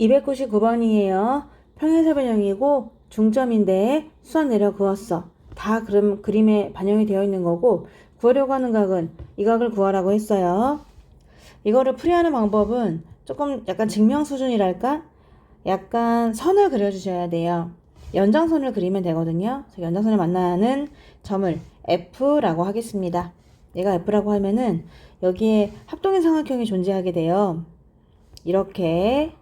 299번이에요. 평행사 변형이고 중점인데 수선 내려 그었어. 다 그럼 그림에 반영이 되어 있는 거고 구하려고 하는 각은 이 각을 구하라고 했어요. 이거를 풀이하는 방법은 조금 약간 증명 수준이랄까? 약간 선을 그려주셔야 돼요. 연장선을 그리면 되거든요. 연장선을 만나는 점을 F라고 하겠습니다. 얘가 F라고 하면은 여기에 합동인 삼각형이 존재하게 돼요. 이렇게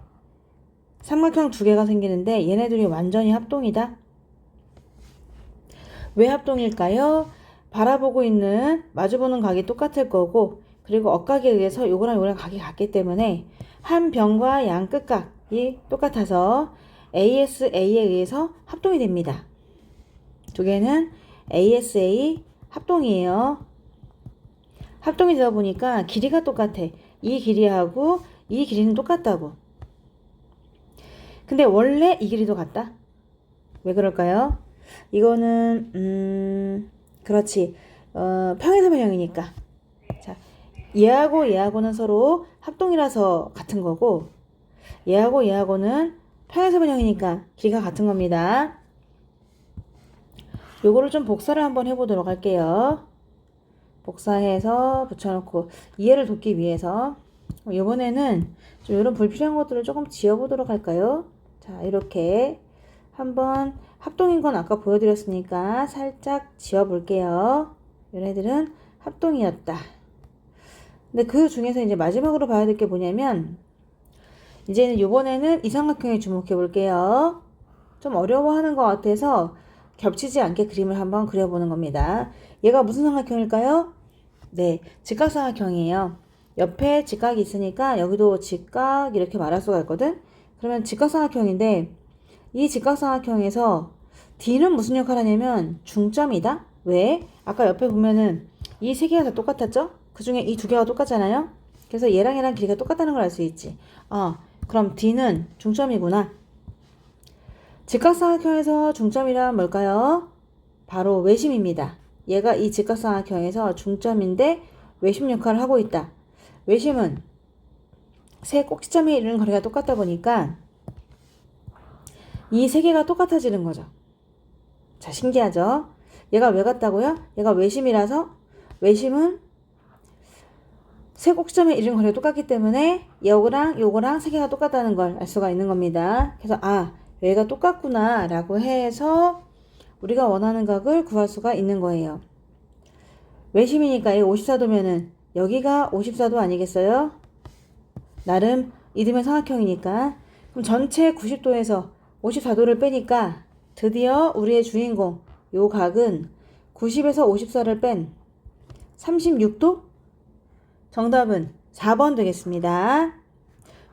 삼각형 두 개가 생기는데 얘네들이 완전히 합동이다. 왜 합동일까요? 바라보고 있는 마주보는 각이 똑같을 거고 그리고 억각에 의해서 요거랑 요거랑 각이 같기 때문에 한 변과 양 끝각이 똑같아서 ASA에 의해서 합동이 됩니다. 두 개는 ASA 합동이에요. 합동이 되다 보니까 길이가 똑같아. 이 길이하고 이 길이는 똑같다고. 근데 원래 이 길이도 같다? 왜 그럴까요? 이거는 음 그렇지 어, 평행사변형이니까 자 얘하고 얘하고는 서로 합동이라서 같은 거고 얘하고 얘하고는 평행사변형이니까 길이가 같은 겁니다. 요거를 좀 복사를 한번 해보도록 할게요. 복사해서 붙여놓고 이해를 돕기 위해서 이번에는 좀 이런 불필요한 것들을 조금 지워보도록 할까요? 자 이렇게 한번 합동인 건 아까 보여드렸으니까 살짝 지워볼게요. 얘네들은 합동이었다. 근데 그 중에서 이제 마지막으로 봐야 될 게 뭐냐면 이제는 이번에는 이 삼각형에 주목해 볼게요. 좀 어려워하는 것 같아서 겹치지 않게 그림을 한번 그려보는 겁니다. 얘가 무슨 삼각형일까요? 네, 직각삼각형이에요. 옆에 직각이 있으니까 여기도 직각 이렇게 말할 수가 있거든. 그러면 직각삼각형인데 이 직각삼각형에서 D는 무슨 역할을 하냐면 중점이다. 왜? 아까 옆에 보면은 이 세 개가 다 똑같았죠? 그 중에 이 두 개가 똑같잖아요. 그래서 얘랑 얘랑 길이가 똑같다는 걸 알 수 있지. 아, 그럼 D는 중점이구나. 직각삼각형에서 중점이란 뭘까요? 바로 외심입니다. 얘가 이 직각삼각형에서 중점인데 외심 역할을 하고 있다. 외심은 세 꼭지점에 이르는 거리가 똑같다 보니까 이 세 개가 똑같아지는 거죠. 자, 신기하죠? 얘가 왜 같다고요? 얘가 외심이라서 외심은 세 꼭지점에 이른 거리가 똑같기 때문에 요거랑 요거랑 세 개가 똑같다는 걸 알 수가 있는 겁니다. 그래서 아, 얘가 똑같구나 라고 해서 우리가 원하는 각을 구할 수가 있는 거예요. 외심이니까 이 54도면은 여기가 54도 아니겠어요? 나름 이듬해 삼각형이니까 그럼 전체 90도에서 54도를 빼니까 드디어 우리의 주인공 요 각은 90에서 54를 뺀 36도? 정답은 4번 되겠습니다.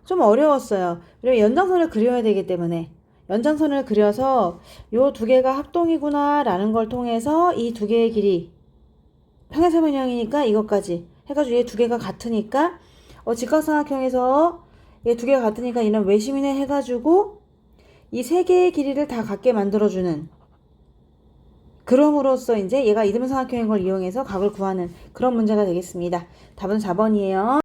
좀 어려웠어요. 그리고 연장선을 그려야 되기 때문에 연장선을 그려서 요 두 개가 합동이구나 라는 걸 통해서 이 두 개의 길이 평행사변형이니까 이것까지 해가지고 얘 두 개가 같으니까 어, 직각삼각형에서 얘 두 개가 같으니까 이런 외심이네 해가지고 이 세 개의 길이를 다 같게 만들어주는 그럼으로써 이제 얘가 이등변 삼각형인 걸 이용해서 각을 구하는 그런 문제가 되겠습니다. 답은 4번이에요.